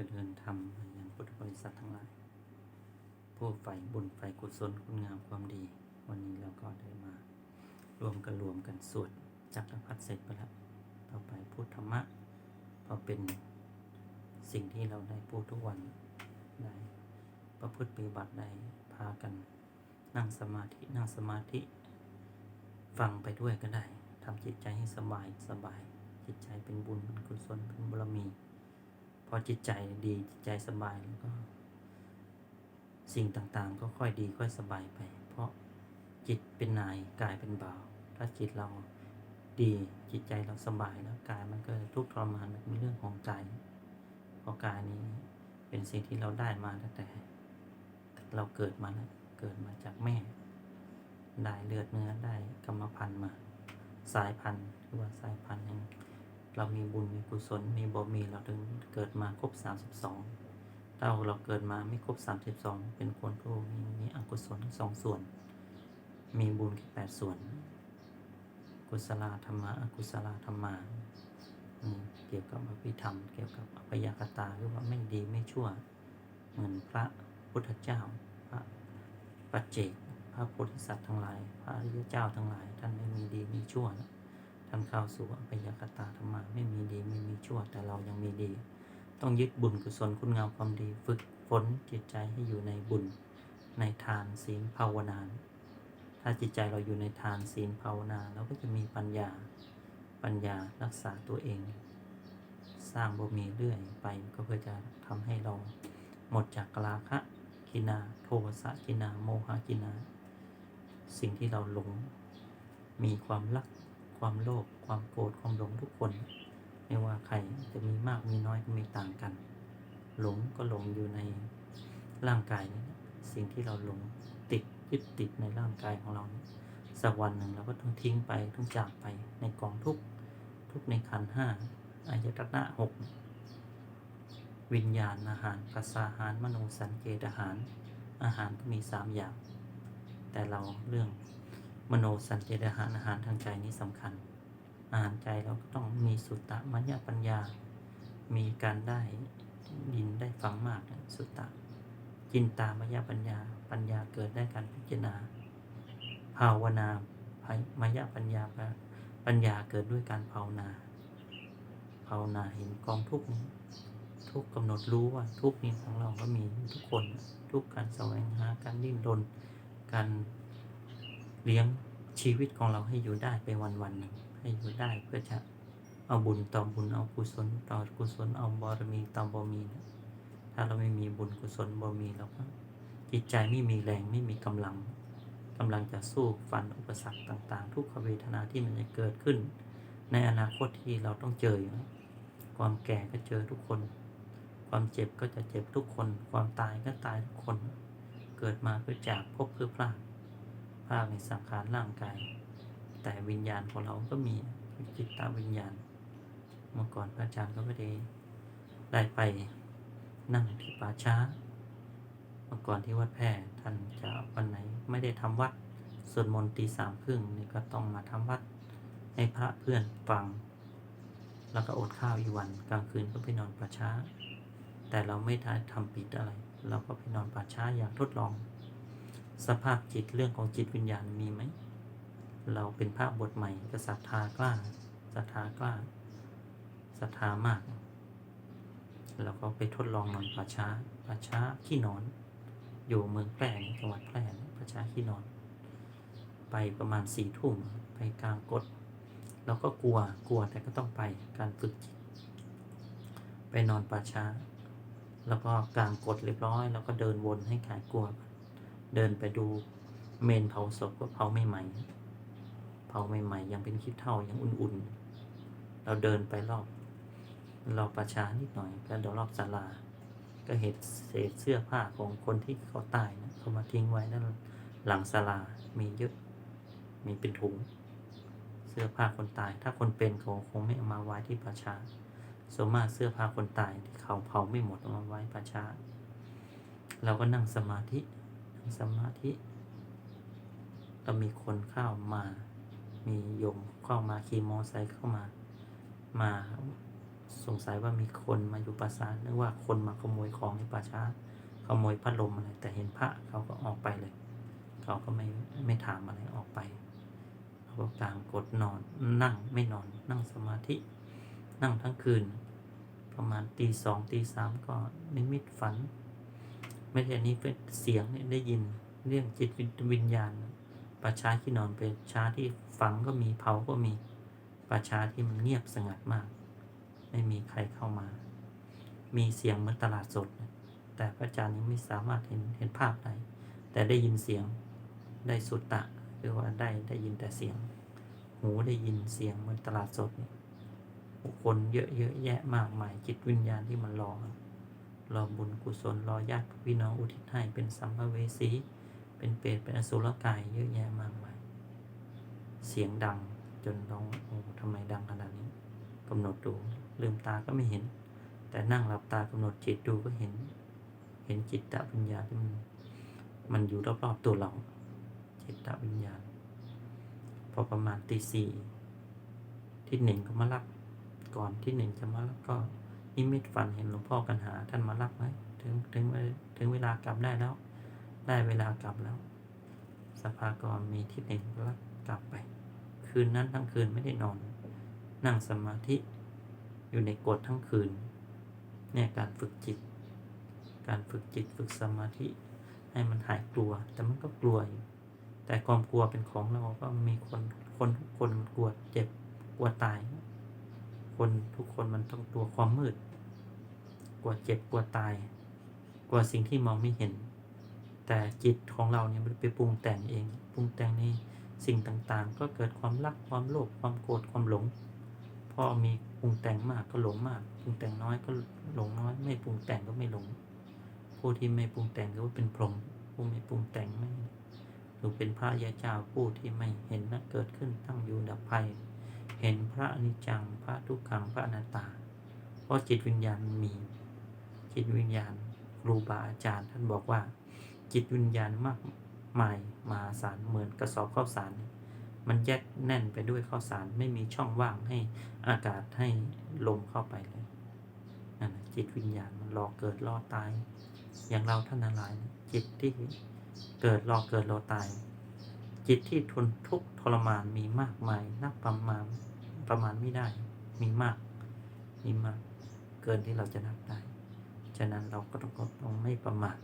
จริญธรรมอย่างพุทธบริษัททั้งหลาย ผู้ใฝ่บุญใฝ่กุศลคุณงามความดี วันนี้เราก็ได้มา รวมกันรวมกันสวดจักรพรรดิเสร็จไปแล้วต่อไปพูดธรรมะพอเป็นสิ่งที่เราได้พูดทุกวันได้ประพฤติปฏิบัติได้พากัน นั่งสมาธินั่งสมาธิ ฟังไปด้วยก็ได้ทำจิตใจให้สบายสบาย จิตใจเป็นบุญเป็นกุศลเป็นบารมี พอจิตใจดีจิตใจสบายแล้วก็ สิ่งต่างๆ ก็ค่อยดีค่อยสบายไป เพราะจิตเป็นนายกายเป็นบ่าวถ้าจิตเราดีจิตใจเราสบายแล้วกายมันก็ทุกข์ทรมานมันเป็นเรื่องของใจเพราะกายนี้เป็นสิ่งที่เราได้มาตั้งแต่ เราเกิดมาแล้วเกิดมาจากแม่ ได้เลือดเนื้อได้กรรมพันธุ์มา สายพันธุ์หรือว่าสายพันธุ์แห่ง เรามีบุญมีกุศลมีบ่มีเราถึงเกิดมาครบ 32ถ้าเราเกิดมาไม่ครบ 32 เป็นคนผู้มีมีอกุศลสองส่วน มีบุญแค่แปดส่วน กุศลธรรมะอกุศลธรรมาอืมเกี่ยวกับอภิธรรม เกี่ยวกับอภยากตาหรือว่าไม่ดีไม่ชั่ว เหมือนพระพุทธเจ้า พระปัจเจก พระโพธิสัตว์ทั้งหลาย พระอริยเจ้าทั้งหลาย ท่านไม่มีดีมีชั่วนะ ท่านเข้าสู่อภยากตาธรรมะไม่มีดีไม่มีชั่วแต่เรายังมีดี ต้องยึดบุญกุศลคุณงามความดีฝึกฝนจิตใจให้อยู่ในบุญ ในทานศีลภาวนาถ้าจิตใจเราอยู่ในทานศีลภาวนาเราก็จะมีปัญญาปัญญารักษาตัวเอง สร้างบ่มีเรื่อยไปก็เพื่อจะทำให้เราหมดจากราคะกินาโทสะกินาโมหะกินา สิ่งที่เราหลง มีความรัก ความโลภความโกรธความหลงทุกคน ไม่ว่าใครจะมีมากมีน้อยก็มีต่างกัน หลงก็หลงอยู่ในร่างกายนี้สิ่งที่เราหลงติดยึดติดในร่างกายของเราเนี่ยสักวันหนึ่งเราก็ต้องทิ้งไปต้องจากไปในกองทุกทุกในขันห้าอายตนะหกวิญญาณอาหารภาษาหารมโนสันเกตอาหาร อาหารก็มีสามอย่าง แต่เราเรื่อง มโนสันเจตอาหารอาหารทางใจนี้สำคัญ อาหารใจเราก็ต้องมีสุตตะมัญญปัญญา มีการได้ยินได้ฟังมากสุตตะ จินตามยปัญญา ปัญญาเกิดได้การพิจารณา ภาวนาภามยปัญญาปัญญาเกิดด้วยการภาวนา ภาวนาเห็นกองทุกข์ทุกกำหนดรู้ว่าทุกข์นี้ของเราก็มีทุกคน ทุกการแสวงหาการดิ้นรนการ เลี้ยงชีวิตของเราให้อยู่ได้ไปวันวันหนึ่งให้อยู่ได้เพื่อจะเอาบุญต่อบุญเอากุศลต่อกุศลเอาบารมีต่อบารมีนะถ้าเราไม่มีบุญกุศลบารมีเราก็จิตใจไม่มีแรงไม่มีกำลังกำลังจะสู้ฟันอุปสรรคต่าง ๆ ทุกขเวทนาที่มันจะเกิดขึ้น ในอนาคตที่เราต้องเจออยู่ความแก่ก็เจอทุกคน ความเจ็บก็จะเจ็บทุกคน ความตายก็ตายทุกคน เกิดมาเพื่อจากพบเพื่อพลาด พลาดในสังขารร่างกาย แต่วิญญาณของเราก็มีจิตตวิญญาณ เมื่อก่อนพระอาจารย์ก็ไม่ได้ได้ไปนั่งที่ป่าช้า เมื่อก่อนที่วัดแพร่ท่านจะวันไหนไม่ได้ทำวัดสวดมนต์ตีสามครึ่งนี่ก็ต้องมาทำวัดให้พระเพื่อนฟัง แล้วก็อดข้าวอีกวันกลางคืนก็ไปนอนป่าช้า แต่เราไม่ได้ทำผิดอะไร เราก็ไปนอนป่าช้าอยากทดลอง สภาพจิตเรื่องของจิตวิญญาณมีไหม เราเป็นภาพบทใหม่กศรัทธากล้าศรัทธากล้าศรัทธามากเราก็ไปทดลองนอนป่าช้าป่าช้าขี้นอน อยู่เมืองแพร่จังหวัดแพร่ป่าช้าขี้นอน ไปประมาณสี่ทุ่มไปกลางกฎเราก็กลัวกลัวแต่ก็ต้องไปการฝึกจิตไปนอนป่าช้า แล้วก็กลางกฎเรียบร้อย แล้วก็เดินวนให้ขายกลัว เดินไปดูเมนเผาศพก็เผาไม่ใหม่เผาใหม่ๆยังเป็นคิดเท่ายังอุ่นๆ เราเดินไปรอบรอบประชานิดหน่อยแล้วเดี๋ยวรอบศาลา ก็เห็นเศษเสื้อผ้าของคนที่เขาตายนะเขามาทิ้งไว้นั่นหลังศาลา มีเยอะ มีเป็นถุง เสื้อผ้าคนตาย ถ้าคนเป็นเขาคงไม่เอามาไว้ที่ประชาส่วนมากเสื้อผ้าคนตายที่เขาเผาไม่หมดเอามาไว้ประชาเราก็นั่งสมาธิ สมาธิ ก็มีคนเข้ามา มีโยมเข้ามาขี่มอไซค์เข้ามา มาสงสัยว่ามีคนมาอยู่ปราสาทนึกว่าคนมาขโมยของในป่าช้าขโมยพัดลมอะไร แต่เห็นพระเขาก็ออกไปเลย เขาก็ไม่ไม่ถามอะไรออกไปเขาก็กางกดนอนนั่งไม่นอน นั่งสมาธิ นั่งทั้งคืน ประมาณตีสองตีสามก็นิมิตฝัน ไม่ใช่นี้เป็นเสียงเนี่ยได้ยินเรื่องจิตวิญญาณป่าช้าที่นอนเป็นช้าที่ฝังก็มีเผาก็มีป่าช้าที่มันเงียบสงัดมาก ไม่มีใครเข้ามา มีเสียงเหมือนตลาดสด แต่พระอาจารย์ยังไม่สามารถเห็นเห็นภาพได้แต่ได้ยินเสียงได้สุตตะหรือว่าได้ได้ยินแต่เสียง หูได้ยินเสียงเหมือนตลาดสดเนี่ยคนเยอะเยอะแยะมากมายจิตวิญญาณที่มันรอ รอบุญกุศลรอญาติพี่น้องอุทิศให้เป็นสัมภเวสี เป็นเปรตเป็นอสุรกายเยอะแยะมากมาย เสียงดังจนเราโอ้ทำไมดังขนาดนี้กำหนดดูลืมตาก็ไม่เห็น แต่นั่งหลับตากำหนดจิตดูก็เห็น เห็นจิตตวิญญาณที่มันมันอยู่รอบๆตัวเราจิตตวิญญาณ พอประมาณตีสี่ที่หนึ่งก็มารับก่อนที่หนึ่งจะมารับก็ นิมิตฝันเห็นหลวงพ่อกันหา ท่านมารับไหมถึงถึงถึงเวลากลับได้แล้ว ได้เวลากลับแล้ว สภากรมีที่หนึ่งรับกลับไป คืนนั้นทั้งคืนไม่ได้นอน นั่งสมาธิอยู่ในกฎทั้งคืนเนี่ยการฝึกจิต การฝึกจิตฝึกสมาธิ ให้มันหายกลัว แต่มันก็กลัวอยู่แต่ความกลัวเป็นของเราก็มีคนคนทุกคนมันกลัวเจ็บกลัวตาย คนทุกคนมันต้องกลัวความมืด ลัวเจ็บกลัวตายกลัวสิ่งที่มองไม่เห็น แต่จิตของเราเนี่ยมันไปปรุงแต่งเอง ปรุงแต่งในสิ่งต่างๆ ก็เกิดความรักความโลภความโกรธความหลง พอมีปรุงแต่งมากก็หลงมาก ปรุงแต่งน้อยก็หลงน้อย ไม่ปรุงแต่งก็ไม่หลง ผู้ที่ไม่ปรุงแต่งก็ว่าเป็นพรหมผู้ไม่ปรุงแต่งไม่หรือเป็นพระยาเจ้าผู้ที่ไม่เห็นนักเกิดขึ้นตั้งอยู่ดับภัยเห็นพระอนิจจัง พระทุกขัง พระอนัตตา เพราะจิตวิญญาณมี จิตวิญญาณครูบาอาจารย์ท่านบอกว่า จิตวิญญาณมากมายมหาศาลเหมือนกระสอบข้าวสาร มันแยกแน่นไปด้วยข้าวสารไม่มีช่องว่างให้อากาศให้ลมเข้าไปเลยนั่นจิตวิญญาณมันรอเกิดรอตาย อย่างเราท่านทั้งหลายเนี่ยจิตที่เกิดรอเกิดรอตาย จิตที่ทนทุกข์ทรมานมีมากมายนับประมาณประมาณไม่ได้ มีมาก มีมาก เกินที่เราจะนับได้ ฉะนั้นเราก็ต้องต้องไม่ประมาท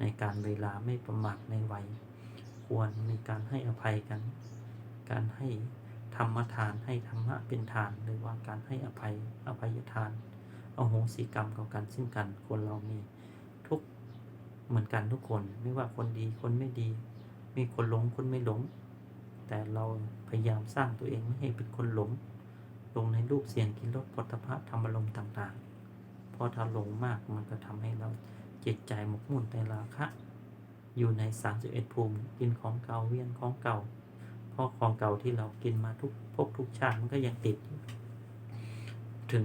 ในการเวลาไม่ประมาทในวัย ควรมีการให้อภัยกัน การให้ธรรมทานให้ธรรมะเป็นทานหรือว่าการให้อภัยอภัยทานเอาโหสิกรรมกับกันซึ่งกันคนเรามีทุกเหมือนกันทุกคนไม่ว่าคนดีคนไม่ดี มีคนหลงคนไม่หลง แต่เราพยายามสร้างตัวเองไม่ให้เป็นคนหลงลงในรูปเสียงกินรสผลิภัณฑ์ธรรมอารมณ์ต่างๆ เพราะถ้าลงมากมันก็ทำให้เราจิตใจหมกมุ่นในราคะ อยู่ใน 31 ภูมิ กินของเก่าเวียนของเก่า เพราะของเก่าที่เรากินมาทุกภพทุกชาติมันก็ยังติด ถึง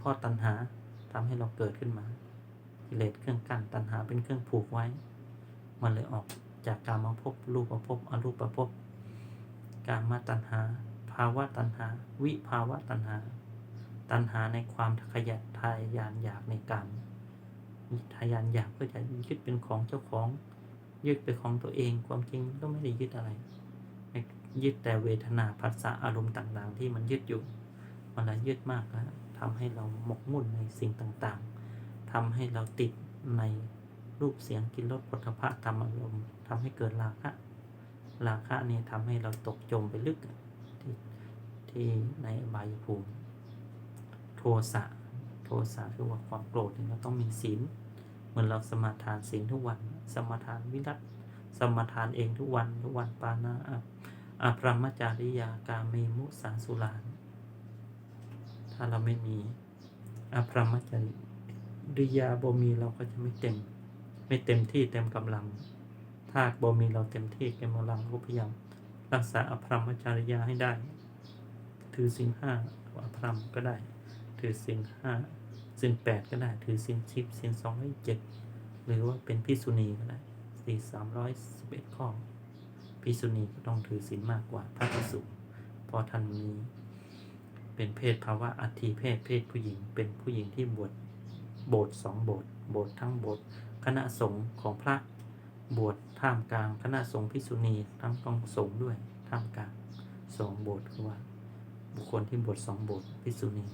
พ่อตัณหาทำให้เราเกิดขึ้นมากิเลสเครื่องกั้นตัณหาเป็นเครื่องผูกไว้ มันเลยออกจากการมาพบรูปประพบอรูปประพบการมาตัณหา ภาวะตัณหา วิภาวะตัณหา ตัณหาในความขยันทายยานอยากในกรรมทายานอยากเพื่อจะยึดเป็นของเจ้าของยึดเป็นของตัวเองความจริงก็ไม่ได้ยึดอะไร ยึดแต่เวทนาภาษาอารมณ์ต่างๆ ที่มันยึดอยู่ มันละยึดมากแล้วทำให้เราหมกมุ่นในสิ่งต่างๆทำให้เราติดในรูปเสียงกินรสผลพะธรรมอารมณ์ทำให้เกิดราคะราคะเนี่ยทำให้เราตกจมไปลึกที่ที่ในอบายภูมิ สะ โทสะคือว่าความโกรธเนี่ยเราต้องมีศีล เหมือนเราสมาทานศีลทุกวัน สมาทานวิรัตสมาทานเองทุกวัน ทุกวันปานาอะอาพรหมจาริยากาเมมุสาสุลานถ้าเราไม่มีอาพรหมจาริยาบ่มีเราก็จะไม่เต็ม ไม่เต็มที่เต็มกำลัง ถ้าบ่มีเราเต็มที่เต็มกำลังก็พยายามรักษาอภรรมจาริยาให้ได้ ถือสินห้าอภรรมก็ได้ ถือสินห้าสินแปดก็ได้ ถือสินสิบสินสองร้อยเจ็ดหรือว่าเป็นพิสุณีก็ได้สี่สามร้อยสิบเอ็ดข้อพิสุณีก็ต้องถือศีลมากกว่าพระภิกษุพราะท่านมีเป็นเพศภาวะอัติเพศเพศผู้หญิง เป็นผู้หญิงที่บวชโบสถ์สองโบสถ์โบสถ์ทั้งโบสถ์คณะสงฆ์ของพระบวชท่ามกลางคณะสงฆ์ภิษุณีทั้งกองสงฆ์ด้วยท่ามกลางสองโบสถ์คือว่าบุคคลที่บวชสองโบสถ์ภิษุณี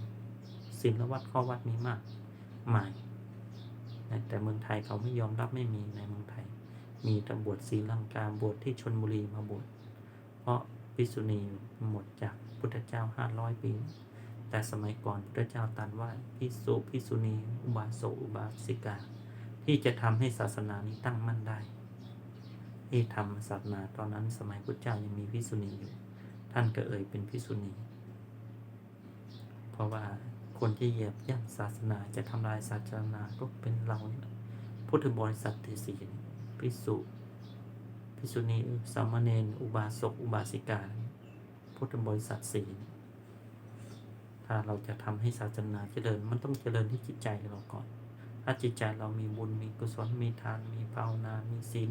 ศีลวัดข้อวัดมีมากมายนะแต่เมืองไทยเขาไม่ยอมรับไม่มีในเมืองไทย มีแต่บวชศรีลังกาบวชที่ชนบุรีมาบวชเพราะภิษุณีหมดจากพุทธเจ้าห้าร้อยปี แต่สมัยก่อนพุทธเจ้าตรันว่าภิกษุภิกษุณี อุบาสกอุบาสิกา ที่จะทำให้ศาสนานี้ตั้งมั่นได้ ที่ทำศาสนาตอนนั้นสมัยพุทธเจ้ายังมีภิกษุณีอยู่ ท่านก็เอ่ยเป็นภิกษุณี เพราะว่า คนที่เหยียบย่ำศาสนาจะทำลายศาสนาก็เป็นเรานี่แหละพุทธบริษัทที่สี่ภิกษุภิกษุณีสามเณรอุบาสก อุบาสิกา พุทธบริษัทสี่ถ้าเราจะทำให้ศาสนาเจริญ มันต้องเจริญที่จิตใจเราก่อน ถ้าจิตใจเรามีบุญ มีกุศล มีทาน มีภาวนา มีศีล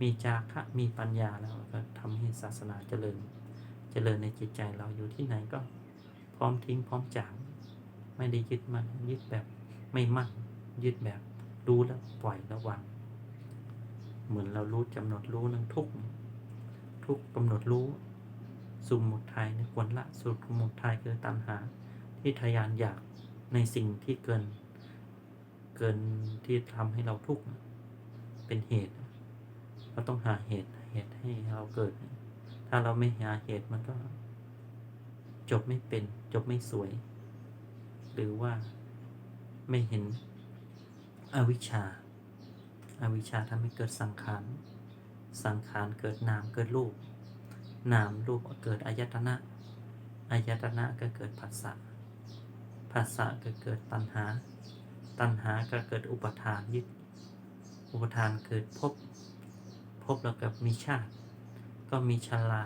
มีจาคะ มีปัญญาแล้วก็ทำให้ศาสนาเจริญ เจริญในจิตใจเราอยู่ที่ไหนก็พร้อมทิ้งพร้อมจาง ไม่ได้ยึดมันยึดแบบไม่มั่นยึดแบบรู้แล้วปล่อยแล้ววางเหมือนเรารู้กำหนดรู้นั่งทุกข์ทุกกำหนดรู้สุมมุทัยในควรละสุดมุทัยคือตัณหา ที่ทะยานอยากในสิ่งที่เกิน เกินที่ทำให้เราทุกข์เป็นเหตุ เราต้องหาเหตุเหตุให้เราเกิด ถ้าเราไม่หาเหตุมันก็ จบไม่เป็น จบไม่สวย หรือว่าไม่เห็นอวิชชาอาวิชชาทำให้เกิดสังขาร สังขารเกิดนามเกิดรูป นามรูปเกิดอายตนะ อายตนะก็เกิดผัสสะ ผัสสะก็เกิดตัณหา ตัณหาก็เกิดอุปทานยึด อุปทานเกิดภพ ภพแล้วกับมีชาติ ก็มีชรา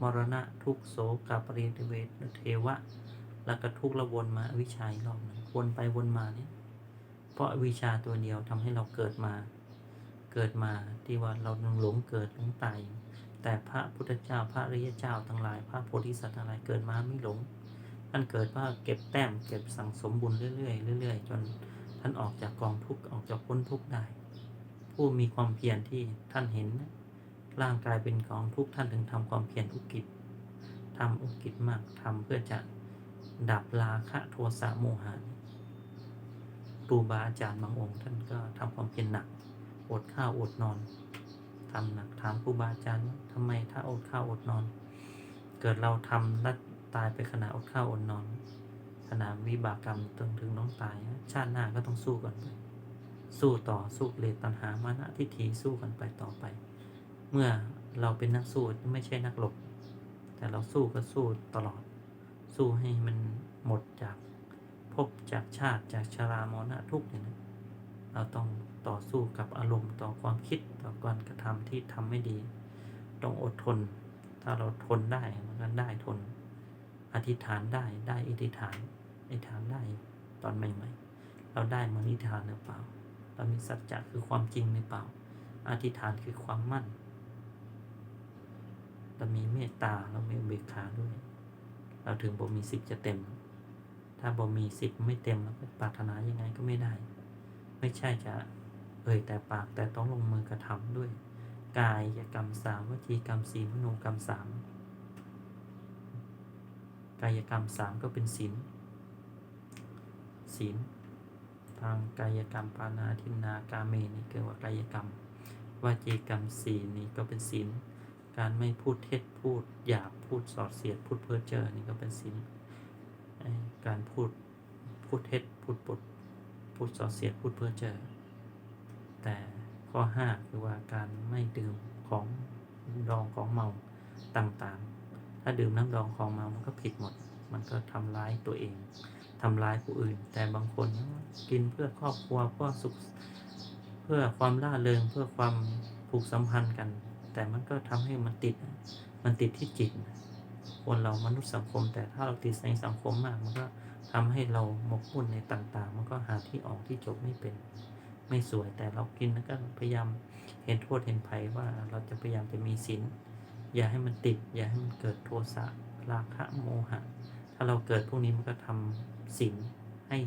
มรณะทุกโศกปริเวทเทวะ แล้วก็ทุกข์ระวนมาอวิชชาอีกรอบนึงวนไปวนมาเนี่ย เพราะอวิชชาตัวเดียวทำให้เราเกิดมา เกิดมาที่ว่าเราหลงเกิดหลงตายแต่พระพุทธเจ้าพระริยเจ้าทั้งหลาย พระโพธิสัตว์ทั้งหลายเกิดมาไม่หลงท่านเกิดว่าเก็บแต้มเก็บสั่งสมบุญเรื่อยๆเรื่อยๆจนท่านออกจากกองทุกข์ออกจากพ้นทุกข์ได้ ผู้มีความเพียรที่ท่านเห็นร่างกายเป็นกองทุกข์ท่านถึงทำความเพียรอุกิจทำอุกิจมากทำเพื่อจะ ดับราคะโทสะโมหะครูบาอาจารย์บางองค์ท่านก็ทำความเพียรหนัก อดข้าวอดนอนทำหนักถามครูบาอาจารย์ว่าทำไมถ้าอดข้าวอดนอน เกิดเราทำแล้วตายไปขณะอดข้าวอดนอนขณะวิบากกรรมจนถึงน้องตาย ชาติหน้าก็ต้องสู้กันไป สู้ต่อสู้เลตัณหามานะทิฏฐิสู้กันไปต่อไป เมื่อเราเป็นนักสู้ไม่ใช่นักหลบ แต่เราสู้ก็สู้ตลอด สู้ให้มันหมดจากภพจากชาติจากชรามรณะทุกข์เนี่ยนะเราต้องต่อสู้กับอารมณ์ต่อความคิดต่อการกระทำที่ทำไม่ดี ต้องอดทน ถ้าเราทนได้มันก็ได้ทน อธิษฐานได้ได้อธิษฐานอธิษฐานได้ตอนใหม่ๆ เราได้มือนอธิษฐานหรือเปล่า เรามีสัจจะคือความจริงหรือเปล่า อธิษฐานคือความมั่น เรามีเมตตาเรามีเบิกขาด้วย เราถึงบ่มีสิบจะเต็ม ถ้าบ่มีสิบไม่เต็มแล้วปรารถนายังไงก็ไม่ได้ ไม่ใช่จะเอ่ยแต่ปากแต่ต้องลงมือกระทำด้วย กายกรรมสามวจีกรรมสี่มโนกรรมสามกายกรรมสามก็เป็นศีลศีลทางกายกรรมปานาทินนากาเมนี่เกิดว่ากายกรรมวจีกรรมสี่นี่ก็เป็นศีล การไม่พูดเท็จพูดหยาบพูดสอดเสียดพูดเพ้อเจ้อนี่ก็เป็นศีลการพูดพูดเท็จพูดปดพูดสอดเสียดพูดเพ้อเจ้อแต่ข้อห้าคือว่าการไม่ดื่มของดองของเมาต่างๆ ถ้าดื่มน้ำดองของเมามันก็ผิดหมด มันก็ทำร้ายตัวเองทำร้ายผู้อื่น แต่บางคนกินเพื่อครอบครัวเพื่อสุขเพื่อความล่าเริงเพื่อความผูกสัมพันธ์กัน แต่มันก็ทำให้มันติด มันติดที่จิต คนเรามนุษย์สังคม แต่ถ้าเราติดในสังคมมาก มันก็ทำให้เราหมกมุ่นในต่าง ๆ มันก็หาที่ออกที่จบไม่เป็น ไม่สวย แต่เรากินแล้วก็พยายามเห็นโทษเห็นภัยว่าเราจะพยายามจะมีศีล อย่าให้มันติด อย่าให้มันเกิดโทสะ ราคะโมหะ ถ้าเราเกิดพวกนี้มันก็ทำศีลให้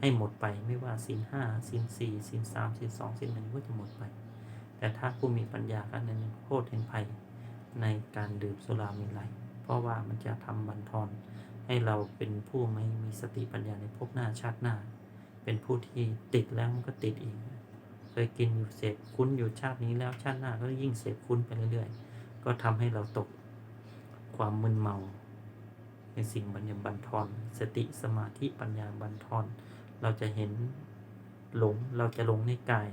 ให้หมดไป ไม่ว่าศีลห้าศีลสี่ศีลสามศีลสองศีลหนึ่งก็จะหมดไป แต่ถ้าผู้มีปัญญาก็เน้นโทษเห็นภัยในการดื่มสุรามีไรเพราะว่ามันจะทำบันทอนให้เราเป็นผู้ไม่มีสติปัญญาในภพหน้าชาติหน้า เป็นผู้ที่ติดแล้วมันก็ติดอีกเคยกินอยู่เสพคุ้นอยู่ชาตินี้แล้วชาติหน้าก็ยิ่งเสพคุ้นไปเรื่อยๆ ก็ทำให้เราตกความมึนเมาในสิ่งบัญญัติบันทอนสติสมาธิปัญญาบันทอนเราจะเห็นหลงเราจะหลงในกาย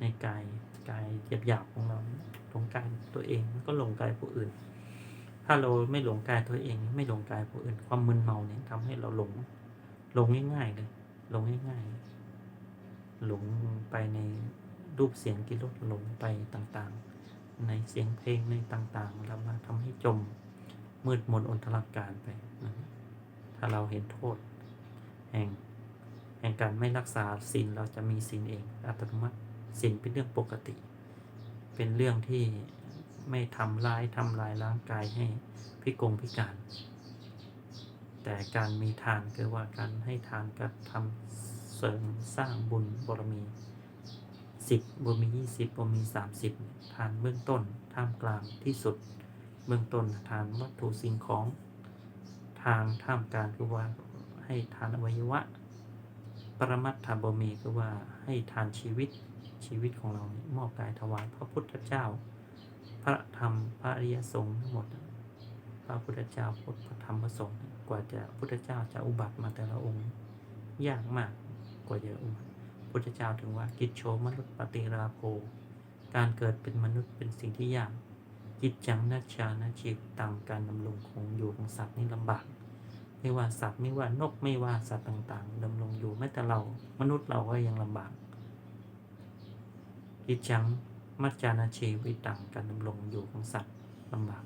ในกาย กายหยาบๆของเราหลงกายตัวเองมันก็หลงกายผู้อื่น ถ้าเราไม่หลงกายตัวเอง ไม่หลงกายผู้อื่น ความมึนเมาเนี่ยทำให้เราหลงหลงง่ายๆเลยหลงง่ายๆหลงไปในรูปเสียงกิริยหลงไปต่างๆ ในเสียงเพลงในต่างๆแล้วมาทำให้จมมืดมนอนตรการไปนะถ้าเราเห็นโทษ แห่งแห่งการไม่รักษาศีลเราจะมีศีลเองอัตโนมัติ ศีลเป็นเรื่องปกติ เป็นเรื่องที่ไม่ทำร้ายทำลายร่างกายให้พิกงพิการ แต่การมีทานคือว่าการให้ทานกับทำเสริมสร้างบุญบารมีสิบบุมียี่สิบบุมีสามสิบทานเบื้องต้นท่ามกลางที่สุด เบื้องต้นทานวัตถุสิ่งของทางท่ามกลางคือว่าให้ทานอวัยวะ ปรมัตถบมีคือว่าให้ทานชีวิต ชีวิตของเรานี่มอบกายถวายพระพุทธเจ้า พระธรรมพระอริยสงฆ์ทั้งหมด พระพุทธเจ้าพุทธธรรมพระสงฆ์กว่าจะพุทธเจ้าจะอุบัติมาแต่ละองค์ยากมากกว่าจะอุบัติพุทธเจ้าถึงว่ากิจโชมนุษย์ปฏิราโภการเกิดเป็นมนุษย์เป็นสิ่งที่ยากกิจจังนัชานาชีพตามการดำรงคงอยู่ของสัตว์นี่ลำบาก ไม่ว่าสัตว์ไม่ว่านกไม่ว่าสัตว์ต่างๆดำรงอยู่แม้แต่เรามนุษย์เราก็ยังลำบาก กิจจัง มัจจานาชีวิตังการดำรงอยู่ของสัตว์ลำบาก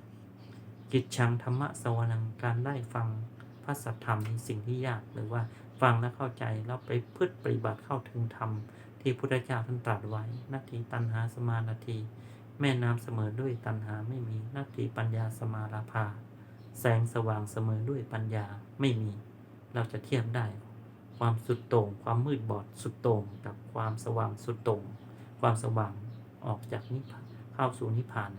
กิจชังธรรมะสวนังการได้ฟังพระสัทธรรมในสิ่งที่ยากหรือว่าฟังและเข้าใจแล้วไปพฤติปฏิบัติเข้าถึงธรรม ที่พุทธเจ้าท่านตรัสไว้นาทีตัณหาสมานาที แม่น้ำเสมอด้วยตัณหาไม่มีนาทีปัญญาสมาราภา แสงสว่างเสมอด้วยปัญญาไม่มี เราจะเทียบได้ ความสุดโต่งความมืดบอดสุดโต่งกับความสว่างสุดโต่ง ความสว่างออกจากนิพพานเข้าสู่นิพพาน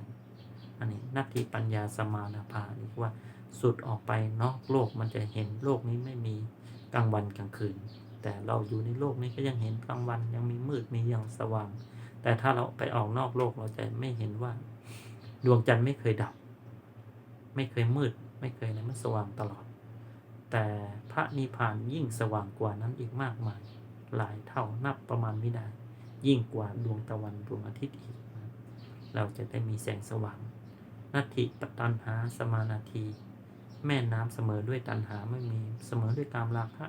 อันนี้นาทีปัญญาสมานาภานี่ว่าสุดออกไปนอกโลกมันจะเห็นโลกนี้ไม่มีกลางวันกลางคืน แต่เราอยู่ในโลกนี้ก็ยังเห็นกลางวันยังมีมืดมีอย่างสว่าง แต่ถ้าเราไปออกนอกโลกเราจะไม่เห็นว่า ดวงจันทร์ไม่เคยดับ ไม่เคยมืด ไม่เคยอะไมันสว่างตลอด แต่พระนิพพานยิ่งสว่างกว่านั้นอีกมากมาย หลายเท่านับประมาณไม่ได้ ยิ่งกว่าดวงตะวันดวงอาทิตย์อีก เราจะได้มีแสงสว่างนาทีปตันหาสมานาที แม่น้ำเสมอด้วยตันหาไม่มีเสมอด้วยตามราคะ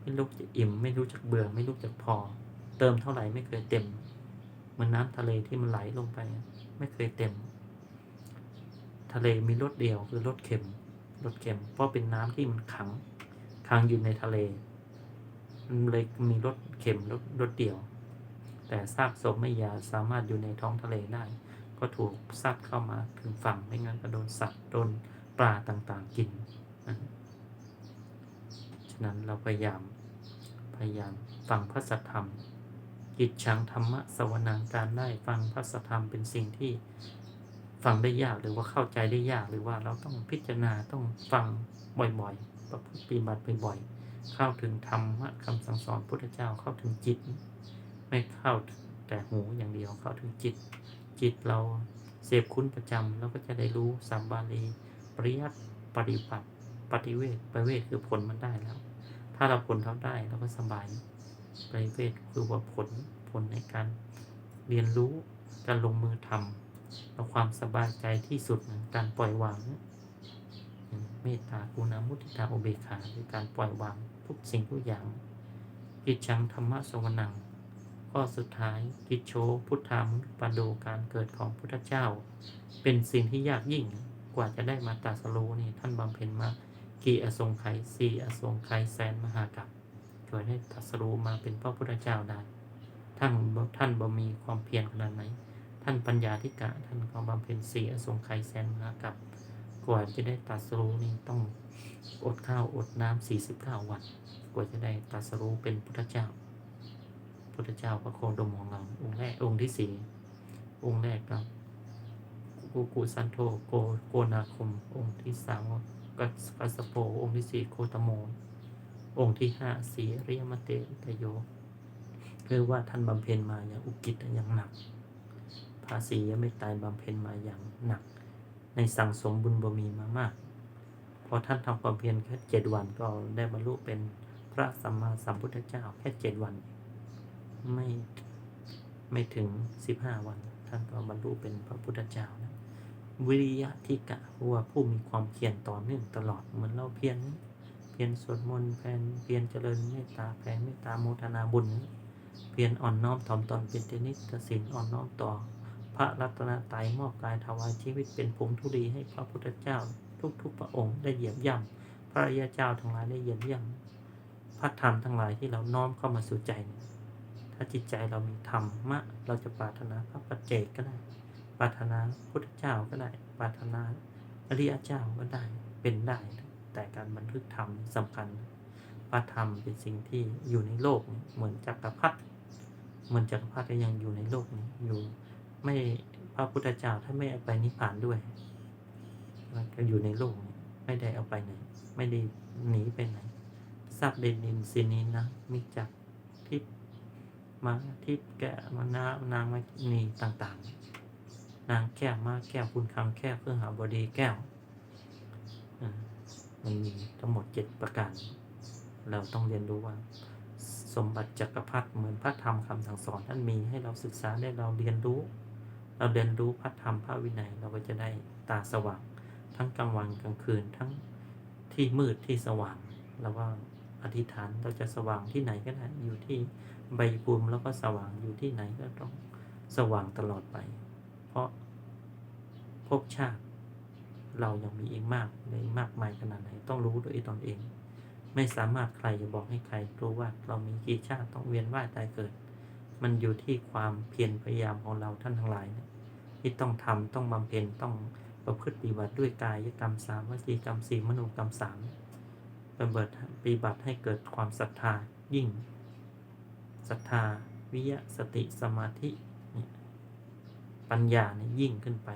ไม่รู้จะอิ่ม ไม่รู้จักเบื่อ ไม่รู้จักพอ เติมเท่าไหร่ไม่เคยเต็มเหมือนน้ำทะเลที่มันไหลลงไป ไม่เคยเต็ม ทะเลมีรสเดียวคือรสเค็มรสเค็ม เพราะเป็นน้ำที่มันขังขังอยู่ในทะเลมันเลยมีรสเค็มรสรสเดียว แต่ซากศพไม่ยาสามารถอยู่ในท้องทะเลได้ ก็ถูกซัดเข้ามาถึงฝั่งไม่งั้นก็โดนสัตว์โดนปลาต่างๆกินนะฉะนั้นเราพยายามพยายามฟังพระสัทธรรมกิจชังธรรมะสวนังการได้ฟังพระสัทธรรมเป็นสิ่งที่ฟังได้ยากหรือว่าเข้าใจได้ยากหรือว่าเราต้องพิจารณาต้องฟังบ่อยๆประพฤติปฏิบัติบ่อยๆเข้าถึงธรรมะคำสั่งสอนพุทธเจ้าเข้าถึงจิต ไม่เข้าแต่หูอย่างเดียวเข้าถึงจิต จิตเราเสพคุณประจำเราก็จะได้รู้สัมบาลีปริยัติปฏิบัติปฏิเวทปฏิเวทคือผลมันได้แล้ว ถ้าเราผลเท่าได้เราก็สบายปฏิเวทคือว่าผลผลในการเรียนรู้การลงมือทำแล้วความสบายใจที่สุดการปล่อยวางเมตตากรุณามุทิตาอเบกขาคือการปล่อยวางทุกสิ่งทุกอย่างกิจชังธรรมะสวนัง ข้อสุดท้าย กิจโชพุทธามปโดการเกิดของพุทธเจ้า เป็นสิ่งที่ยากยิ่งกว่าจะได้มาตรัสรู้นี่ท่านบำเพ็ญมากี่อสงไขยสี่อสงไขยแสนมหากัปกว่าได้ตรัสรู้มาเป็นพระพุทธเจ้าได้ ท่านท่านบ่มีความเพียรขนาดไหน ท่านปัญญาธิกะท่านก็บำเพ็ญสี่อสงไขยแสนมหากัปกว่าจะได้ตรัสรู้นี่ต้องอดข้าวอดน้ำสี่สิบเก้าวัน กว่าจะได้ตรัสรู้เป็นพุทธเจ้า พุทธเจ้าพระโคดมของเรา องค์แรกองค์ที่สี่องค์แรกก็กุกุสันโธโกโกนาคม องค์ที่สามกัสกัสโปองค์ที่สี่โคตโม องค์ที่ห้าสีเรียมเตตโยคือว่าท่านบำเพ็ญมาอย่างอุกิจอย่างหนัก ภาษียังไม่ตายบำเพ็ญมาอย่างหนัก ในสั่งสมบุญบารมีมามากพอท่านทำความเพียรแค่เจ็ดวันก็ได้บรรลุเป็นพระสัมมาสัมพุทธเจ้าแค่เจ็ดวัน ไม่ไม่ถึงสิบห้าวัน ท่านก็บรรลุเป็นพระพุทธเจ้านะวิริยะที่กะว่าผู้มีความเพียรต่อเนื่องตลอดเหมือนเราเพียรเพียรสวดมนต์เพียรเพียรเจริญเมตตาแผ่เมตตาโมทนาบุญ เพียรอ่อนน้อมถ่อมตนเป็นเทนิสศินอ่อนน้อมต่อ พระรัตนตรัยมอบกายถวายชีวิตเป็นผงธุรีให้พระพุทธเจ้า ทุกๆพระองค์ได้เหยียบย่ำพระอริยเจ้าทั้งหลายได้เหยียบย่ำพระธรรมทั้งหลายที่เราน้อมเข้ามาสู่ใจ ถ้าจิตใจเรามีธรรมะ เราจะปรารถนาพระปัจเจกก็ได้ ปรารถนาพุทธเจ้าก็ได้ ปรารถนาอริยเจ้าก็ได้ เป็นได้ แต่การบันทึกธรรมสำคัญ พระธรรมเป็นสิ่งที่อยู่ในโลก เหมือนจักรพรรดิ เหมือนจักรพรรดิยังอยู่ในโลกนี้ อยู่ ไม่พระพุทธเจ้าท่านไม่เอาไปนิพพานด้วย มันก็อยู่ในโลก ไม่ได้เอาไปไหน ไม่ได้หนีไปไหนทรัพย์เดนินสินีนะมิจักทิพ มาทิพย์แกะมานานางมานีต่างๆ นางแก้วมาแก้วคุณคำแก้วเครื่องหาบดีแก้วมันมีทั้งหมดเจ็ดประการ เราต้องเรียนรู้ว่า สมบัติจักรพรรดิเหมือนพระธรรมคำสั่งสอนท่านมีให้เราศึกษาได้เราเรียนรู้ เราเรียนรู้พระธรรมพระวินัยเราก็จะได้ตาสว่าง ทั้งกลางวันกลางคืนทั้งที่มืดที่สว่างเราก็อธิษฐานเราจะสว่างที่ไหนก็ได้อยู่ที่ ใบภูมิแล้วก็สว่างอยู่ที่ไหนก็ต้องสว่างตลอดไป เพราะภพชาติ เรายังมีเอีกมากเลยมากมายขนาดไหนต้องรู้ด้วยตนเอง ไม่สามารถใครจะบอกให้ใครรู้ว่าเรามีกี่ชาติต้องเวียนว่ายตายเกิด มันอยู่ที่ความเพียรพยายามของเราท่านทั้งหลายนี่ยที่ต้องทำต้องบำเพ็ญต้องประพฤติปฏิบัติด้วยกายกรรมสามวจีกรรมสี่มโนกรรมสามเป็นเบิดปฏิบัติให้เกิดความศรัทธายิ่ง ศรัทธา วิยะสติสมาธิเนี่ยปัญญาเนี่ยยิ่งขึ้นไป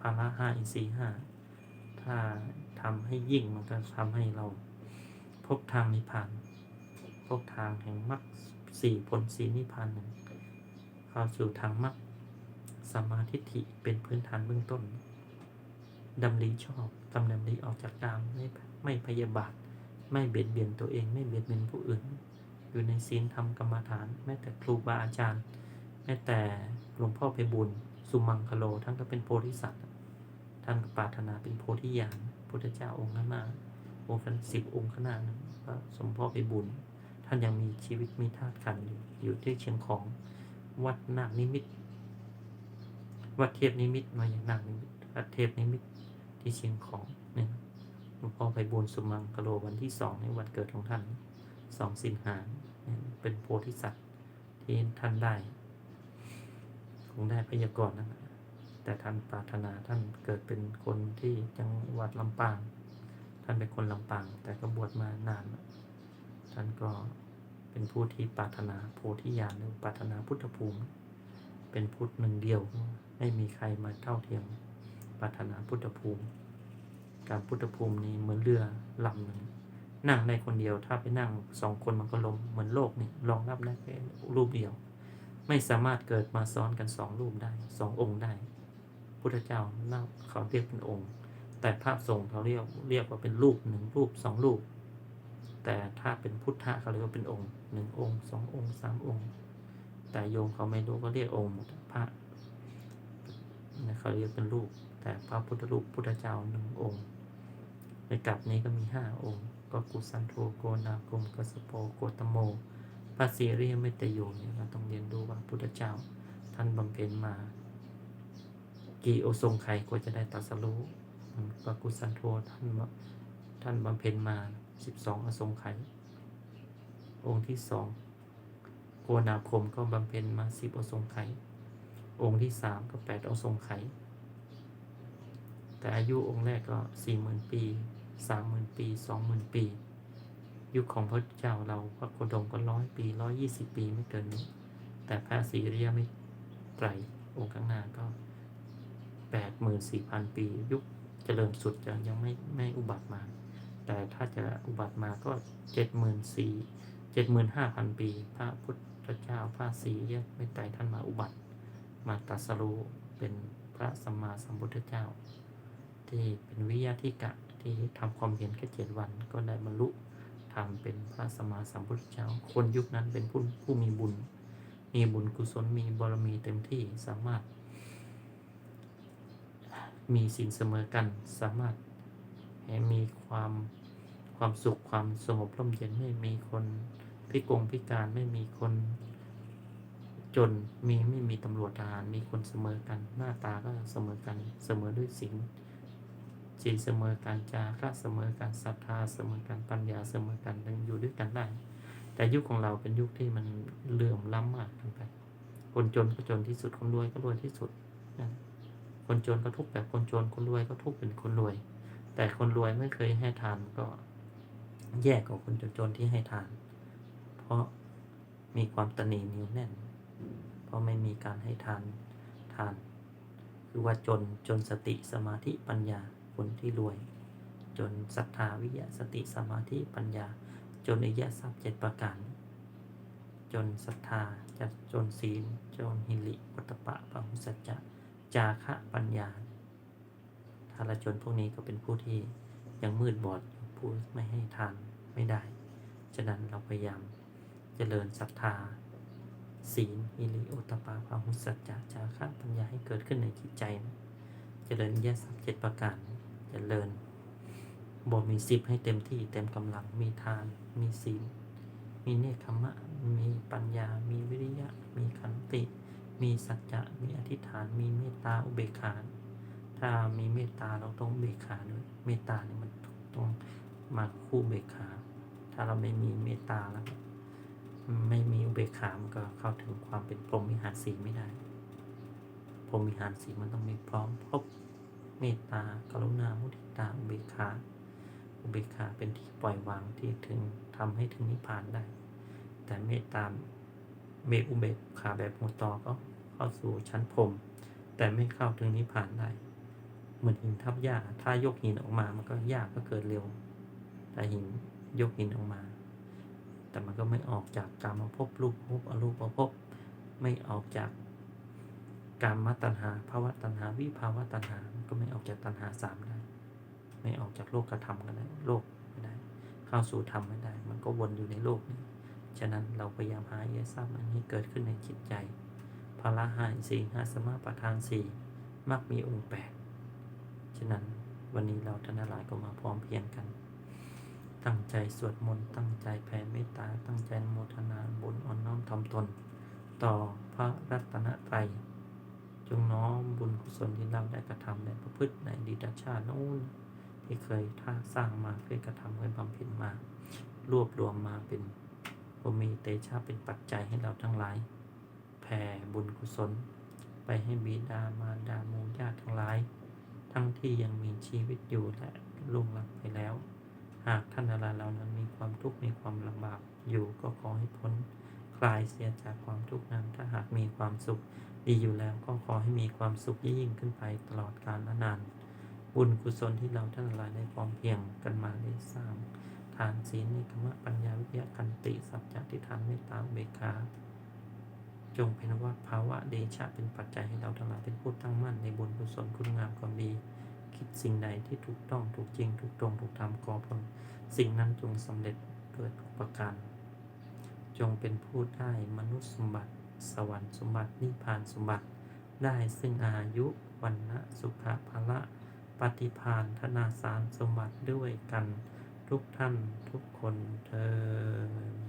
ภาระห้าอินทรีห้าถ้าทำให้ยิ่งมันก็ทำให้เรา พบทางนิพพาน พบทางแห่งมรรคสี่ผลสีนิพพานหนึ่งเข้าสู่ทางมรรคสมาธิิเป็นพื้นฐานเบื้องต้นดำริชอบกำดำริออกจากกามไม่ไม่พยาบาท ไม่เบียดเบียนตัวเองไม่เบียดเบียนผู้อื่น อยู่ในศีลธรรมกรรมฐาน แม้แต่ครูบาอาจารย์ แม้แต่หลวงพ่อเพบุญสุมังคโลท่านก็เป็นโพธิสัตว์ท่านก็ปรารถนาเป็นโพธิญาณพุทธเจ้าองค์ข้างหน้าองค์กันสิบองค์ข้างหน้านั้นพระสมพ่อเพบุญ ท่านยังมีชีวิตมีธาตุขันอยู่อยู่ที่เชียงของวัดนาคนิมิต วัดเทพนิมิตมาอย่างนาคนิมิตวัดเทพนิมิตที่เชียงของเนี่ยหลวงพ่อไปบุญสุมังกโลวันที่สองในวันเกิดของท่านสองสิงหา เป็นโพธิสัตว์ที่ท่านได้ คงได้พยากรณ์นั่นแหละแต่ท่านปรารถนาท่านเกิดเป็นคนที่จังหวัดลำปาง ท่านเป็นคนลำปาง แต่ก็บวชมานาน ท่านก็เป็นผู้ที่ปรารถนาโพธิญาณหรือปรารถนาพุทธภูมิ เป็นพุทธหนึ่งเดียว ไม่มีใครมาเท่าเทียมปรารถนาพุทธภูมิ การพุทธภูมินี้เหมือนเรือลำหนึ่ง นั่งได้คนเดียว ถ้าไปนั่งสองคนมันก็ล้มเหมือนโลกนี่รองรับได้แค่รูปเดียว ไม่สามารถเกิดมาซ้อนกันสองรูปได้สององค์ได้ พุทธเจ้าน่าเขาเรียกเป็นองค์ แต่พระสงฆ์เขาเรียกเรียกว่าเป็นรูปหนึ่งรูปสองรูป แต่ถ้าเป็นพุทธะเขาเรียกว่าเป็นองค์หนึ่งองค์สององค์สามองค์ แต่โยมเขาไม่รู้ก็เรียกองค์หมดพระนะเขาเรียกเป็นรูป แต่พระพุทธรูปพุทธเจ้าหนึ่งองค์ในกลับนี้ก็มีห้าองค์ ก็กุสันโธโกนาคมกัสโปโกตโมพระสีเรียมิตโยเนี่ยเราต้องเรียนรู้ว่าพุทธเจ้าท่านบำเพ็ญมา กี่โอทรงไขกว่าจะได้ตัสรู้อืมพระกุสันโธท่านท่านบำเพ็ญมาสิบสองอสงไขยองค์ที่สองโกนาคมก็บำเพ็ญมาสิบอสงไขยองค์ที่สามก็แปดอสงไขยแต่อายุองค์แรกก็สี่หมื่นปี สามหมื่นปีสองหมื่นปี ยุคของพระเจ้าเราพระโคดมก็ร้อยปีร้อยยี่สิบปีไม่เกินนี้ แต่พระศรีริยไม่ไตรองค์ข้างหน้าก็แปดหมื่นสี่พันปี ยุคเจริญสุดจะยังไม่ไม่อุบัติมา แต่ถ้าจะอุบัติมาก็เจ็ดหมื่นสี่เจ็ดหมื่นห้าพันปี พระพุทธเจ้าพระศรีริยไม่ไตรท่านมาอุบัติ มาตรัสรู้เป็นพระสัมมาสัมพุทธเจ้า ที่เป็นวิยาธิกะ ที่ทำความเห็นแค่เจ็ดวัน ก็ได้บรรลุทำเป็นพระสมมาสัมพุทธเจ้า คนยุคนั้นเป็นผู้ผู้มีบุญ มีบุญกุศลมีบารมีเต็มที่สามารถ มีสินเสมอกัน สามารถให้มีความความสุขความสงบร่มเย็นไม่มีคนพิกงพิการไม่มีคนจนมีไม่มีตำรวจทหารมีคนเสมอกัน หน้าตาก็เสมอกันเสมอด้วยศีล ศีลเสมอกันจาระเสมอกันศรัทธาเสมอกันปัญญาเสมอกันยังอยู่ด้วยกันได้ แต่ยุคของเราเป็นยุคที่มันเลื่อมล้ำมากเกินไป คนจนก็จนที่สุดคนรวยก็รวยที่สุดนะคนจนก็ทุกแบบคนจนคนรวยก็ทุกเป็นคนรวย แต่คนรวยไม่เคยให้ทานก็แย่กว่าคนจนๆที่ให้ทาน เพราะมีความตนีเหนียวแน่น เพราะไม่มีการให้ทานทาน คือว่าจนจนสติสมาธิปัญญา คนที่รวย จนศรัทธาวิยะสติสมาธิปัญญา จนอิยทรัพย์เจ็ดประการ จนศรัทธาจะจนศีล จนหิริวัตปะปะหุสัจจะจาคะปัญญาถ้าละจนพวกนี้ก็เป็นผู้ที่ยังมืดบอดผู้ไม่ให้ทานไม่ได้ ฉะนั้นเราพยายามเจริญศรัทธา ศีลหิริโอตตปปาพาหุสัจจะจาคะปัญญาให้เกิดขึ้นในจิตใจนะเจริญอิยทรัพย์เจ็ดประการ เจริญบ่มีสิบให้เต็มที่เต็มกำลังมีทาน มีศีล มีเนคขมะ มีปัญญา มีวิริยะ มีขันติ มีสัจจะ มีอธิษฐาน มีเมตตาอุเบกขา ถ้ามีเมตตาเราต้องอุเบกขาด้วย เมตตาเนี่ยมันต้องมาคู่อุเบกขา ถ้าเราไม่มีเมตตาแล้วไม่มีอุเบกขา มันก็เข้าถึงความเป็นพรหมิหารสีไม่ได้พรหมิหารสีมันต้องมีพร้อมครบ เมตตา กรุณา มุทิตา อุเบกขา อุเบกขาเป็นที่ปล่อยวางที่ถึงทำให้ถึงนิพพานได้ แต่เมตตา เมอุเบกขาแบบหมดต่อก็เข้าสู่ชั้นพรมแต่ไม่เข้าถึงนิพพานได้ เหมือนหินทับหญ้า ถ้ายกหินออกมา มันก็หญ้าก็เกิดเร็ว แต่หินยกหินออกมา แต่มันก็ไม่ออกจากกามภพรูปภพอรูปภพไม่ออกจากกามตัณหาภาวะตัณหา วิภาวะตัณหา ก็ไม่ออกจากตัณหาสามได้ ไม่ออกจากโลกกระทำก็ได้โลกไม่ได้ เข้าสู่ธรรมไม่ได้ มันก็วนอยู่ในโลกนี้ฉะนั้นเราพยายามหาอริยทรัพย์อันนี้เกิดขึ้นในจิตใจพละหาสี่หาสมาประทานสี่มักมีองค์แปดฉะนั้นวันนี้เราท่านหลายก็มาพร้อมเพรียงกัน ตั้งใจสวดมนต์ตั้งใจแผ่เมตตา ตั้งใจโมทนาบุญอ่อนน้อมทำตน ต่อพระรัตนตรัย จงน้อมบุญกุศลที่เราได้กระทำในประพฤติในดีตชาติโน้นที่เคยท่าสร้างมาเคยกระทำเคยบำเพ็ญมา รวบรวมมาเป็นบ่มีเตชะเป็นปัจจัยให้เราทั้งหลาย แผ่บุญกุศล ไปให้บิดามารดามูญาติทั้งหลาย ทั้งที่ยังมีชีวิตอยู่และล่วงลับไปแล้ว หากท่านอะไรเหล่านั้นมีความทุกข์มีความลำบากอยู่ก็ขอให้พ้นคลายเสียจากความทุกข์นั้นถ้าหากมีความสุข ดีอยู่แล้วก็ขอให้มีความสุขยิ่งขึ้นไปตลอดกาลนาน บุญกุศลที่เราท่านหลายได้พร้อมเพียงกันมาได้สร้างทานศีลนิกรรมปัญญาวิทยากันติ สัจจะทิฏฐานเมตตาเบกขาจงเป็นว่าภาวะเดชะเป็นปัจจัยให้เราทั้งหลายเป็นผู้ตั้งมั่นในบุญกุศลคุณงามความดี คิดสิ่งใดที่ถูกต้องถูกจริงถูกตรงถูกทำก่อผลสิ่งนั้นจงสำเร็จด้วยทุประการ จงเป็นผู้ได้มนุษย์สมบัติ สวรรค์สมบัตินิพพานสมบัติ ได้ซึ่งอายุวันนะสุขภละ ปฏิพานธนาสารสมบัติด้วยกันทุกท่านทุกคนเธอ